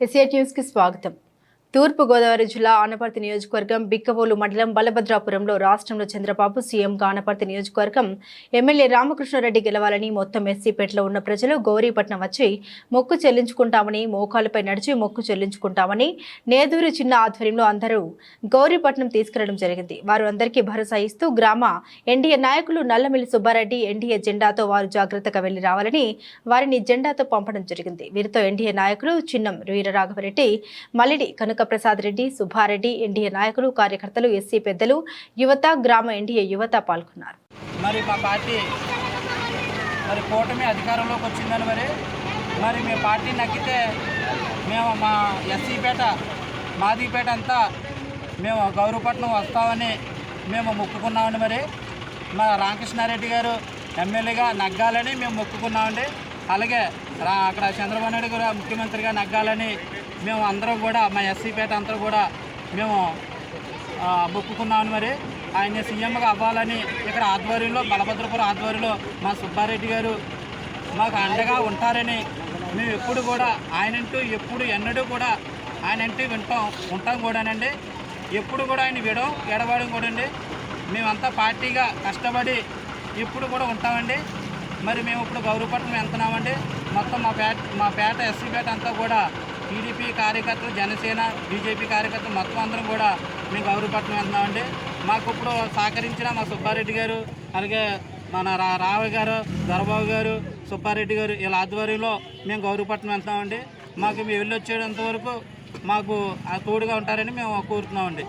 SA న్యూస్కి స్వాగతం. తూర్పుగోదావరి జిల్లా ఆనపర్తి నియోజకవర్గం బిక్కవోలు మండలం బలభద్రాపురంలో రాష్ట్రంలో చంద్రబాబు సీఎంగా ఆనపర్తి నియోజకవర్గం ఎమ్మెల్యే రామకృష్ణారెడ్డి గెలవాలని మొత్తం ఎస్సీపేటలో ఉన్న ప్రజలు గౌరీపట్నం వచ్చి మొక్కు చెల్లించుకుంటామని మోకాలపై నడిచి మొక్కు చెల్లించుకుంటామని నేదూరు చిన్న ఆధ్వర్యంలో అందరూ గౌరీపట్నం తీసుకెళ్ళడం జరిగింది. వారు అందరికీ భరోసా ఇస్తూ గ్రామ ఎన్డీఏ నాయకులు నల్లమిల్లి సుబ్బారెడ్డి ఎన్డీఏ జెండాతో వారు జాగ్రత్తగా వెళ్ళి రావాలని వారిని జెండాతో పంపడం జరిగింది. వీరితో ఎన్డీఏ నాయకులు చిన్నం వీరరాఘవరెడ్డి మల్లిడి ప్రసాద్ రెడ్డి సుబ్బారెడ్డి ఎన్డీఏ నాయకులు కార్యకర్తలు ఎస్సీ పెద్దలు యువత గ్రామ ఎన్డీఏ యువత పాల్గొన్నారు. మరి మా పార్టీ మరి కూటమి అధికారంలోకి వచ్చిందని మరి మరి మీ పార్టీ నక్కితే మేము మా ఎస్సీపేట మాదిపేట అంతా మేము గౌరవపట్నం వస్తామని మేము మొక్కుకున్నామండి మరి. మా రామకృష్ణారెడ్డి గారు ఎమ్మెల్యేగా నగ్గాలని మేము మొక్కుకున్నామండి. అలాగే అక్కడ చంద్రబాబు నాయుడు గారు ముఖ్యమంత్రిగా నగ్గాలని మేము అందరం కూడా మా ఎస్సీపేట అంతా కూడా మేము ఆ, మొక్కుకున్నాను మరి. ఆయన సీఎంగా అవ్వాలని ఇక్కడ ఆధ్వర్యంలో బలభద్రపురం ఆధ్వర్యంలో మా సుబ్బారెడ్డి గారు మాకు అండగా ఉంటారని మేము ఎప్పుడు కూడా ఆయనంటూ ఎప్పుడు ఎన్నడూ కూడా ఆయనంటూ వింటాం ఉంటాం కూడానండి. ఎప్పుడు కూడా ఆయన విడం ఎడవడం కూడా అండి మేమంతా పార్టీగా కష్టపడి ఎప్పుడు కూడా ఉంటామండి. మరి మేము ఇప్పుడు గౌరవపట్నం వెళ్తున్నామండి. మొత్తం మా పేట మా పేట ఎస్సీ పేట అంతా కూడా టీడీపీ కార్యకర్తలు జనసేన బీజేపీ కార్యకర్తలు మొత్తం అందరం కూడా మేము గౌరవపట్నం వెళ్తున్నామండి. మాకు ఇప్పుడు సహకరించిన మా సుబ్బారెడ్డి గారు అలాగే మన రా రావు గారు దొరబాబు గారు సుబ్బారెడ్డి గారు వీళ్ళ ఆధ్వర్యంలో మేము గౌరవపట్నం వెళ్తున్నామండి. మాకు మేము వెళ్ళి వచ్చేంత వరకు మాకు తోడుగా ఉంటారని మేము కోరుతున్నామండి.